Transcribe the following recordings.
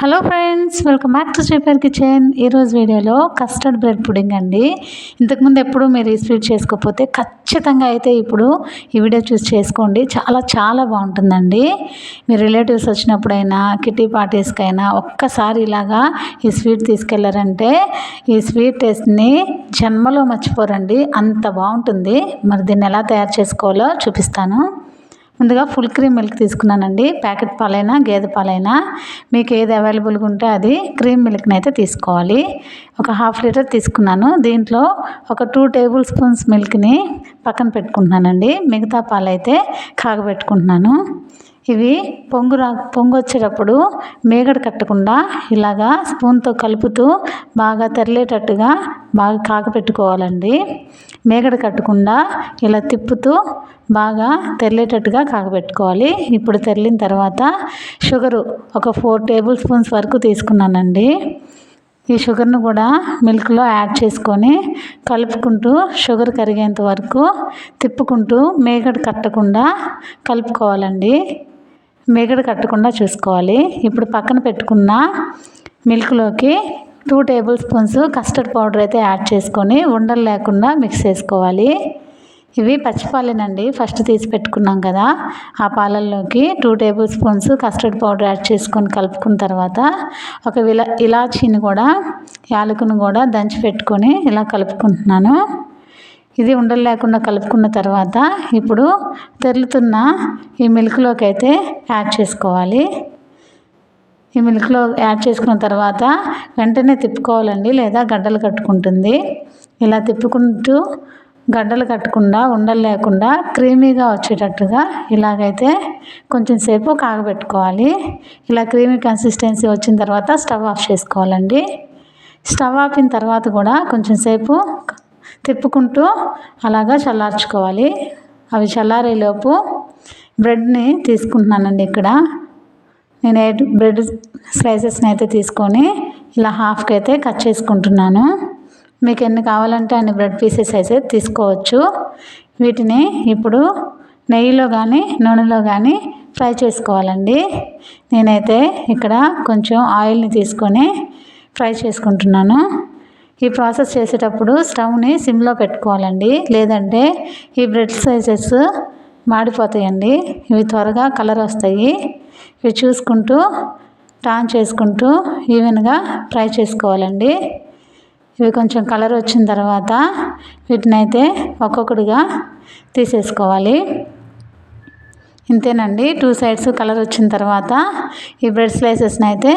Hello friends welcome back to శ్రీపేర్ kitchen. ఈరోజు వీడియోలో custard bread pudding అండి. ఇంతకుముందు ఎప్పుడు మీరు ఈ స్వీట్ చేసుకోకపోతే ఖచ్చితంగా అయితే ఇప్పుడు ఈ వీడియో చూసి చేసుకోండి. చాలా చాలా బాగుంటుందండి. మీ రిలేటివ్స్ వచ్చినప్పుడైనా కిటీ పార్టీస్కైనా ఒక్కసారి ఇలాగా ఈ స్వీట్ తీసుకెళ్ళారంటే ఈ స్వీట్ టేస్ట్ని జన్మలో మర్చిపోరండి. అంత బాగుంటుంది. మరి దీన్ని ఎలా తయారు చేసుకోవాలో చూపిస్తాను. ముందుగా ఫుల్ క్రీమ్ మిల్క్ తీసుకున్నానండి. ప్యాకెట్ పాలైనా గేదె పాలైనా. మీకు ఏది అవైలబుల్గా ఉంటే అది క్రీమ్ మిల్క్ని అయితే తీసుకోవాలి. ఒక హాఫ్ లీటర్ తీసుకున్నాను. దీంట్లో ఒక టూ టేబుల్ స్పూన్స్ మిల్క్ని పక్కన పెట్టుకుంటున్నానండి. మిగతా పాలైతే కాగబెట్టుకుంటున్నాను. ఇవి పొంగు రా పొంగు వచ్చేటప్పుడు మేగడ కట్టకుండా ఇలాగా స్పూన్తో కలుపుతూ బాగా తెరలేటట్టుగా బాగా కాగపెట్టుకోవాలండి. మేగడ కట్టకుండా ఇలా తిప్పుతూ బాగా తెరలేటట్టుగా కాగబెట్టుకోవాలి ఇప్పుడు తెరిలిన తర్వాత షుగరు ఒక ఫోర్ టేబుల్ స్పూన్స్ వరకు తీసుకున్నానండి. ఈ షుగర్ను కూడా మిల్క్లో యాడ్ చేసుకొని కలుపుకుంటూ షుగర్ కరిగేంత వరకు తిప్పుకుంటూ మేగడ కట్టకుండా కలుపుకోవాలండి. మిగడ కట్టకుండా చూసుకోవాలి. ఇప్పుడు పక్కన పెట్టుకున్న మిల్క్లోకి two tablespoons custard powder అయితే యాడ్ చేసుకొని ఉండలు లేకుండా మిక్స్ చేసుకోవాలి. ఇవి పచ్చిపాలేనండి. ఫస్ట్ తీసి పెట్టుకున్నాం కదా. ఆ పాలల్లోకి two tablespoons custard powder add చేసుకొని కలుపుకున్న తర్వాత ఒక విలా ఇలాచీని కూడా యాలకును కూడా దంచి పెట్టుకొని ఇలా కలుపుకుంటున్నాను. ఇది ఉండలు లేకుండా కలుపుకున్న తర్వాత ఇప్పుడు తెరులుతున్న ఈ మిల్క్లోకి అయితే యాడ్ చేసుకోవాలి. ఈ మిల్క్లో యాడ్ చేసుకున్న తర్వాత వెంటనే తిప్పుకోవాలండి లేదా గడ్డలు కట్టుకుంటుంది. ఇలా తిప్పుకుంటూ గడ్డలు కట్టకుండా ఉండలు లేకుండా క్రీమీగా వచ్చేటట్టుగా ఇలాగైతే కొంచెం సేపు కాగబెట్టుకోవాలి. ఇలా క్రీమీ కన్సిస్టెన్సీ వచ్చిన తర్వాత స్టవ్ ఆఫ్ చేసుకోవాలండి. స్టవ్ ఆపిన తర్వాత కూడా కొంచెం సేపు తిప్పుకుంటూ అలాగా చల్లార్చుకోవాలి. అవి చల్లారేలోపు బ్రెడ్ని తీసుకుంటున్నానండి ఇక్కడ. నేను ఎయిట్ బ్రెడ్ స్లైసెస్ని అయితే తీసుకొని ఇలా హాఫ్కి అయితే కట్ చేసుకుంటున్నాను. మీకు ఎన్ని కావాలంటే అన్ని బ్రెడ్ పీసెస్ అయితే తీసుకోవచ్చు. వీటిని ఇప్పుడు నెయ్యిలో కానీ నూనెలో కానీ ఫ్రై చేసుకోవాలండి. నేనైతే ఇక్కడ కొంచెం ఆయిల్ని తీసుకొని ఫ్రై చేసుకుంటున్నాను. ఈ ప్రాసెస్ చేసేటప్పుడు స్టవ్ని సిమ్లో పెట్టుకోవాలండి. లేదంటే ఈ బ్రెడ్ సైజెస్ మాడిపోతాయండి. ఇవి త్వరగా కలర్ వస్తాయి. ఇవి చూసుకుంటూ టాన్ చేసుకుంటూ ఈవెన్గా ఫ్రై చేసుకోవాలండి. ఇవి కొంచెం కలర్ వచ్చిన తర్వాత వీటినైతే ఒక్కొక్కటిగా తీసేసుకోవాలి. ఇంతేనండి. టూ సైడ్స్ కలర్ వచ్చిన తర్వాత ఈ బ్రెడ్ స్లైసెస్ని అయితే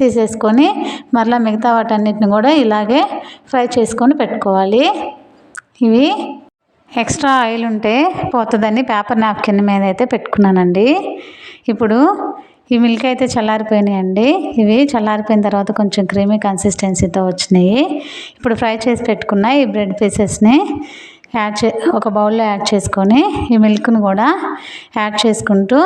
తీసేసుకొని మరలా మిగతా వాటన్నిటిని కూడా ఇలాగే ఫ్రై చేసుకొని పెట్టుకోవాలి. ఇవి ఎక్స్ట్రా ఆయిల్ ఉంటే పోతుందని పేపర్ నాప్కిన్ మీద అయితే పెట్టుకున్నానండి. ఇప్పుడు ఈ మిల్క్ అయితే చల్లారిపోయినాయండి. ఇవి చల్లారిపోయిన తర్వాత కొంచెం క్రీమీ కన్సిస్టెన్సీతో వచ్చినాయి. ఇప్పుడు ఫ్రై చేసి పెట్టుకున్న ఈ బ్రెడ్ పీసెస్ని యాడ్ చే ఒక బౌల్లో యాడ్ చేసుకొని ఈ మిల్క్ను కూడా యాడ్ చేసుకుంటూ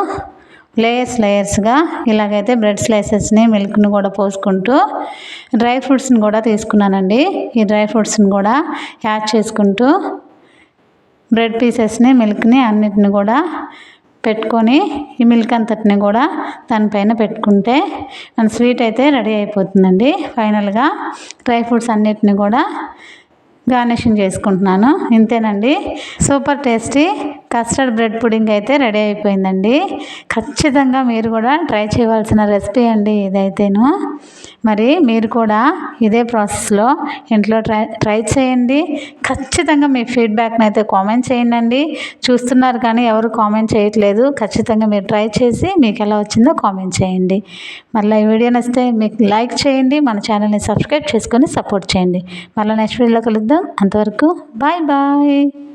లేయర్స్ లేయర్స్గా ఇలాగైతే బ్రెడ్ స్లైసెస్ని మిల్క్ని కూడా పోసుకుంటూ డ్రై ఫ్రూట్స్ని కూడా తీసుకున్నానండి. ఈ డ్రై ఫ్రూట్స్ని కూడా యాడ్ చేసుకుంటూ బ్రెడ్ పీసెస్ని మిల్క్ని అన్నిటిని కూడా పెట్టుకొని ఈ మిల్క్ అంతటిని కూడా దానిపైన పెట్టుకుంటే మన స్వీట్ అయితే రెడీ అయిపోతుందండి. ఫైనల్గా డ్రై ఫ్రూట్స్ అన్నిటిని కూడా గార్నిషింగ్ చేసుకుంటున్నాను. ఇంతేనండి. Super tasty custard bread pudding అయితే రెడీ అయిపోయిందండి. ఖచ్చితంగా మీరు కూడా ట్రై చేయవలసిన రెసిపీ అండి ఇదైతేను. మరి మీరు కూడా ఇదే ప్రాసెస్లో ఇంట్లో ట్రై ట్రై చేయండి. ఖచ్చితంగా మీ ఫీడ్బ్యాక్ని అయితే కామెంట్ చేయండి చూస్తున్నారు కానీ ఎవరు కామెంట్ చేయట్లేదు. ఖచ్చితంగా మీరు ట్రై చేసి మీకు ఎలా వచ్చిందో కామెంట్ చేయండి. మళ్ళీ ఈ వీడియో నచ్చితే మీకు లైక్ చేయండి. మన ఛానల్ని సబ్స్క్రైబ్ చేసుకొని సపోర్ట్ చేయండి. మళ్ళీ నెక్స్ట్ వీడియోలో కలుద్దాం. అంతవరకు బాయ్ బాయ్.